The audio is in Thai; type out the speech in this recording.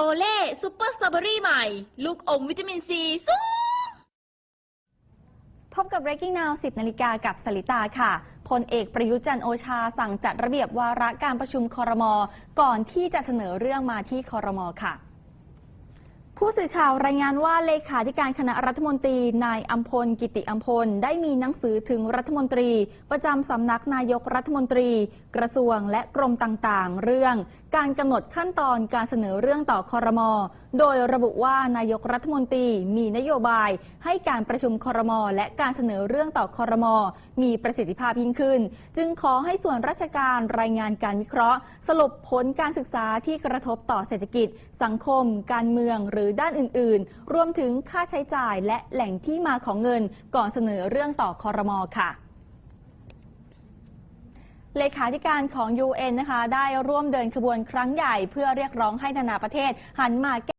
โอเล่ซูเปอร์สตรอเบอรี่ใหม่ ลูกอมวิตามินซีสูงพบกับ Breaking Now 10 นาฬิกากับสลิตาค่ะพลเอกประยุจันโอชาสั่งจัดระเบียบวาระการประชุมคอรมอก่อนที่จะเสนอเรื่องมาที่คอรมอค่ะ ผู้สื่อข่าวรายงานว่าเลขาธิการคณะรัฐมนตรี นายอัมพล กิติอัมพล ได้มีหนังสือถึงรัฐมนตรี ประจำสำนักนายกรัฐมนตรี กระทรวงและกรมต่างๆ เรื่อง การกำหนดขั้นตอนการเสนอเรื่องต่อคอรมอโดยระบุว่านายกรัฐมนตรีมีนโยบาย ให้การประชุมคอรมอและการเสนอเรื่องต่อคอรมอมีประสิทธิภาพยิ่งขึ้น จึงขอให้ส่วนราชการรายงานการวิเคราะห์ สรุปผลการศึกษาที่กระทบต่อเศรษฐกิจ สังคม การเมืองหรือด้านอื่น ๆ รวมถึงค่าใช้จ่ายและแหล่งที่มาของเงิน ก่อนเสนอเรื่องต่อคอรมอค่ะเลขาธิการของ UN นะคะ ได้ร่วมเดินขบวนครั้งใหญ่เพื่อเรียกร้องให้นานาประเทศหันมาแก้